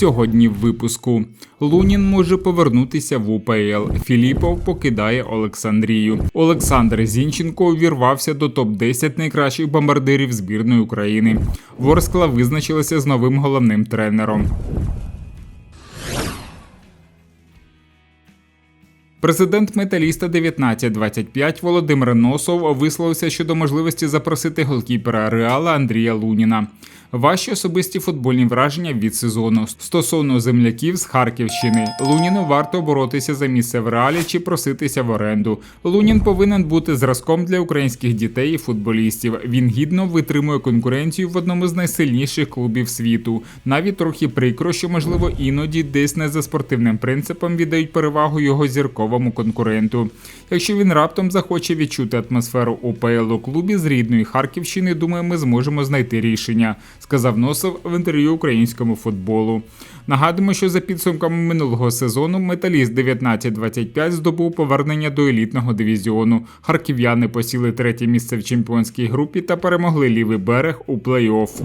Сьогодні в випуску Лунін може повернутися в УПЛ. Філіпов покидає Олександрію. Олександр Зінченко увірвався до топ 10 найкращих бомбардирів збірної України. Ворскла визначилася з новим головним тренером. Президент металіста 1925 Володимир Носов висловився щодо можливості запросити голкіпера Реала Андрія Луніна. Ваші особисті футбольні враження від сезону стосовно земляків з Харківщини. Луніну варто боротися за місце в реалі чи проситися в оренду. Лунін повинен бути зразком для українських дітей і футболістів. Він гідно витримує конкуренцію в одному з найсильніших клубів світу. Навіть трохи прикро, що можливо іноді десь не за спортивним принципом віддають перевагу його зірковому конкуренту. Якщо він раптом захоче відчути атмосферу УПЛ у клубі з рідної Харківщини, думаю, ми зможемо знайти рішення сказав Носов в інтерв'ю українському футболу. Нагадуємо, що за підсумками минулого сезону металіст 1925 здобув повернення до елітного дивізіону. Харків'яни посіли третє місце в чемпіонській групі та перемогли лівий берег у плей-офф.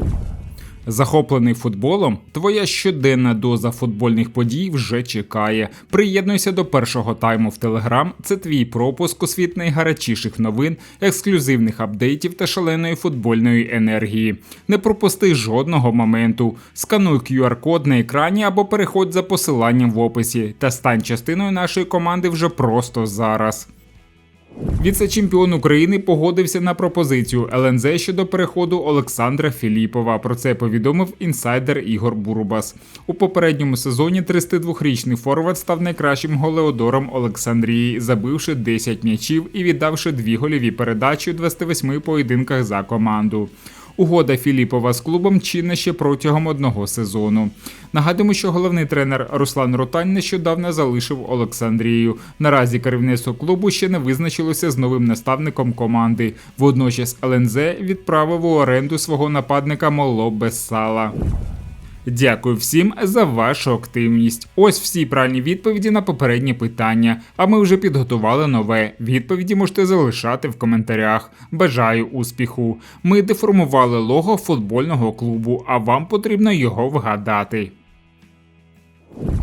Захоплений футболом, твоя щоденна доза футбольних подій вже чекає. Приєднуйся до першого тайму в Телеграм. Це твій пропуск у світ найгарячіших новин, ексклюзивних апдейтів та шаленої футбольної енергії. Не пропусти жодного моменту. Скануй QR-код на екрані або переходь за посиланням в описі та стань частиною нашої команди вже просто зараз. Віце-чемпіон України погодився на пропозицію ЛНЗ щодо переходу Олександра Філіпова. Про це повідомив інсайдер Ігор Бурбас. У попередньому сезоні 32-річний форвард став найкращим голеодором Олександрії, забивши 10 м'ячів і віддавши дві гольові передачі у 28 поєдинках за команду. Угода Філіпова з клубом чинна ще протягом одного сезону. Нагадуємо, що головний тренер Руслан Ротань нещодавно залишив Олександрію. Наразі керівництво клубу ще не визначилося з новим наставником команди. Водночас ЛНЗ відправив у оренду свого нападника Моло Бессала. Дякую всім за вашу активність. Ось всі правильні відповіді на попередні питання. А ми вже підготували нове. Відповіді можете залишати в коментарях. Бажаю успіху! Ми деформували лого футбольного клубу, а вам потрібно його вгадати.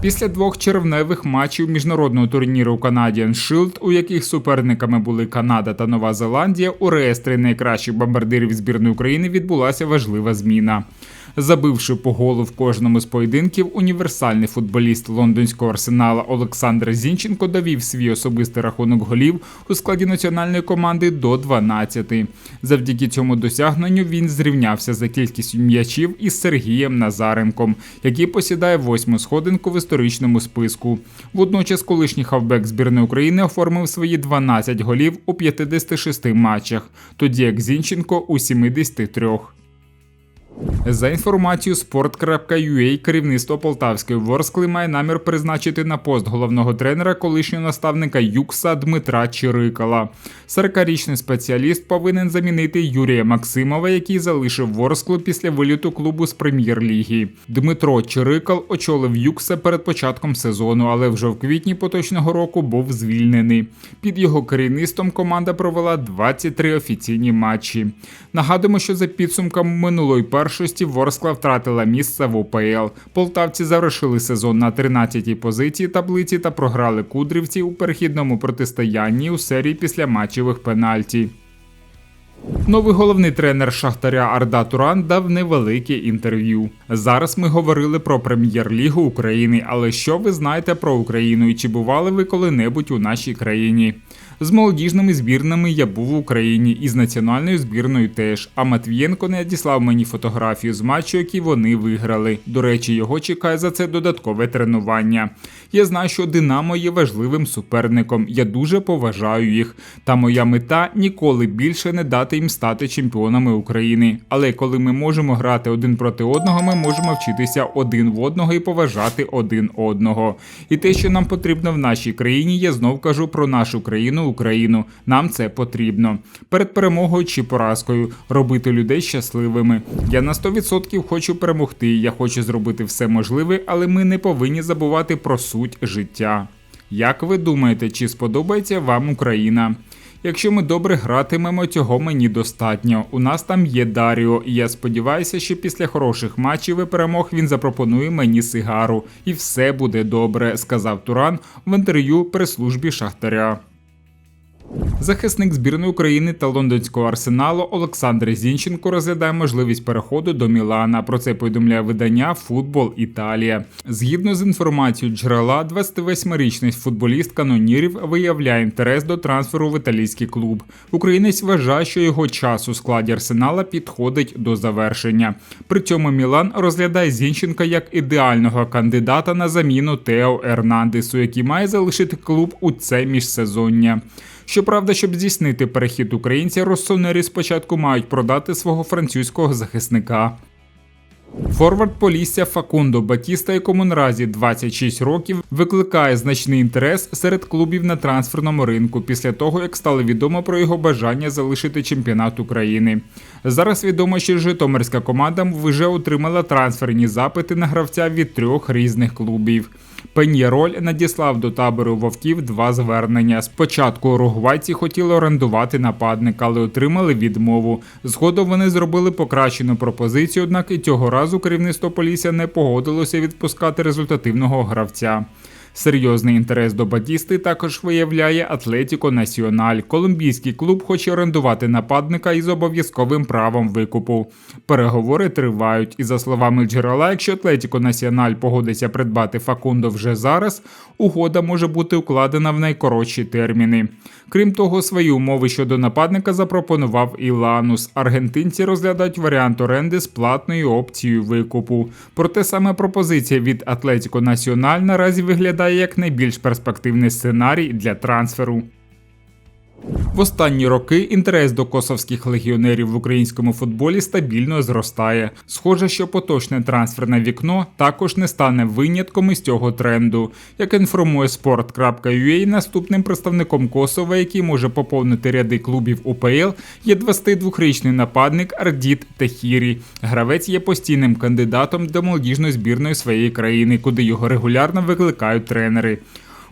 Після двох червневих матчів міжнародного турніру Canadian Shield, у яких суперниками були Канада та Нова Зеландія, у реєстрі найкращих бомбардирів збірної України відбулася важлива зміна. Забивши по голу в кожному з поєдинків, універсальний футболіст лондонського арсенала Олександр Зінченко довів свій особистий рахунок голів у складі національної команди до 12. Завдяки цьому досягненню він зрівнявся за кількістю м'ячів із Сергієм Назаренком, який посідає восьму сходинку в історичному списку. Водночас, колишній хавбек збірної України оформив свої 12 голів у 56 матчах, тоді як Зінченко у 73. За інформацією sport.ua, керівництво Полтавської Ворскли має намір призначити на пост головного тренера колишнього наставника Юкса Дмитра Чирикала. 40-річний спеціаліст повинен замінити Юрія Максимова, який залишив Ворсклу після виліту клубу з прем'єр-ліги. Дмитро Чирикал очолив Юкса перед початком сезону, але вже в квітні поточного року був звільнений. Під його керівництвом команда провела 23 офіційні матчі. Нагадуємо, що за підсумками минулої першості Ворскла втратила місце в УПЛ. Полтавці завершили сезон на 13-й позиції таблиці та програли кудрівці у перехідному протистоянні у серії після матчевих пенальті. Новий головний тренер Шахтаря Арда Туран дав невелике інтерв'ю. Зараз ми говорили про прем'єр-лігу України, але що ви знаєте про Україну і чи бували ви коли-небудь у нашій країні? З молодіжними збірними я був в Україні і з національною збірною теж. А Матвієнко не надіслав мені фотографію з матчу, який вони виграли. До речі, його чекає за це додаткове тренування. Я знаю, що Динамо є важливим суперником. Я дуже поважаю їх. Та моя мета ніколи більше не дати їм стати чемпіонами України. Але коли ми можемо грати один проти одного, ми можемо вчитися один в одного і поважати один одного. І те, що нам потрібно в нашій країні, я знов кажу про нашу країну. Україну. Нам це потрібно. Перед перемогою чи поразкою робити людей щасливими. Я на 100% хочу перемогти. Я хочу зробити все можливе, але ми не повинні забувати про суть життя. Як ви думаєте, чи сподобається вам Україна? Якщо ми добре гратимемо, цього мені достатньо. У нас там є Даріо, і я сподіваюся, що після хороших матчів і перемог він запропонує мені сигару, і все буде добре, сказав Туран в інтерв'ю прес-службі Шахтаря. you Захисник збірної України та лондонського арсеналу Олександр Зінченко розглядає можливість переходу до Мілана. Про це повідомляє видання Футбол Італія. Згідно з інформацією джерела, 28-річний футболіст канонірів виявляє інтерес до трансферу в італійський клуб. Українець вважає, що його час у складі арсенала підходить до завершення. При цьому Мілан розглядає Зінченка як ідеального кандидата на заміну Тео Ернандесу, який має залишити клуб у це міжсезоння. Щоправда, щоб здійснити перехід українця, Россонері спочатку мають продати свого французького захисника. Форвард Полісся Факундо Батіста, якому наразі 26 років, викликає значний інтерес серед клубів на трансферному ринку після того, як стало відомо про його бажання залишити чемпіонат України. Зараз відомо, що Житомирська команда вже отримала трансферні запити на гравця від трьох різних клубів. Пеньєроль надіслав до табору вовків два звернення. Спочатку уругвайці хотіли орендувати нападника, але отримали відмову. Згодом вони зробили покращену пропозицію, однак і цього разу керівництво Полісся не погодилося відпускати результативного гравця. Серйозний інтерес до Батісти також виявляє Атлетіко Національ. Колумбійський клуб хоче орендувати нападника із обов'язковим правом викупу. Переговори тривають, і за словами джерела, якщо Атлетіко Національ погодиться придбати Факундо вже зараз, угода може бути укладена в найкоротші терміни. Крім того, свої умови щодо нападника запропонував і Ланус. Аргентинці розглядають варіант оренди з платною опцією викупу. Проте саме пропозиція від Атлетіко Національ наразі виглядає як найбільш перспективний сценарій для трансферу. В останні роки інтерес до косовських легіонерів в українському футболі стабільно зростає. Схоже, що поточне трансферне вікно також не стане винятком із цього тренду. Як інформує sport.ua, наступним представником Косова, який може поповнити ряди клубів УПЛ, є 22-річний нападник Ардіт Техірі. Гравець є постійним кандидатом до молодіжної збірної своєї країни, куди його регулярно викликають тренери.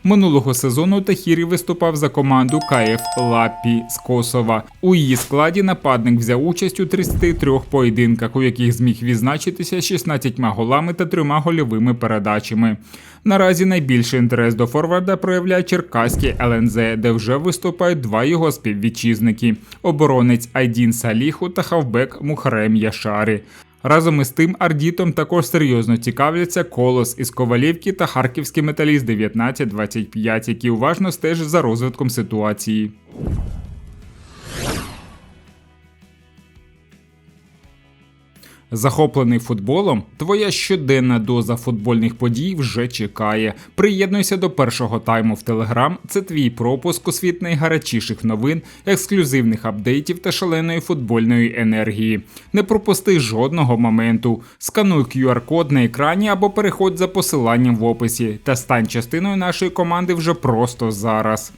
Минулого сезону Тахірі виступав за команду КФ Лапі з Косова. У її складі нападник взяв участь у 33 поєдинках, у яких зміг відзначитися 16 голами та трьома гольовими передачами. Наразі найбільший інтерес до Форварда проявляє Черкаський ЛНЗ, де вже виступають два його співвітчизники: оборонець Айдін Саліху та хавбек Мухарем Яшарі. Разом із тим Ардітом також серйозно цікавляться колос із Ковалівки та харківський металіст 1925, які уважно стежать за розвитком ситуації. Захоплений футболом, твоя щоденна доза футбольних подій вже чекає. Приєднуйся до першого тайму в Телеграм. Це твій пропуск у світ найгарячіших новин, ексклюзивних апдейтів та шаленої футбольної енергії. Не пропусти жодного моменту. Скануй QR-код на екрані або переходь за посиланням в описі та стань частиною нашої команди вже просто зараз.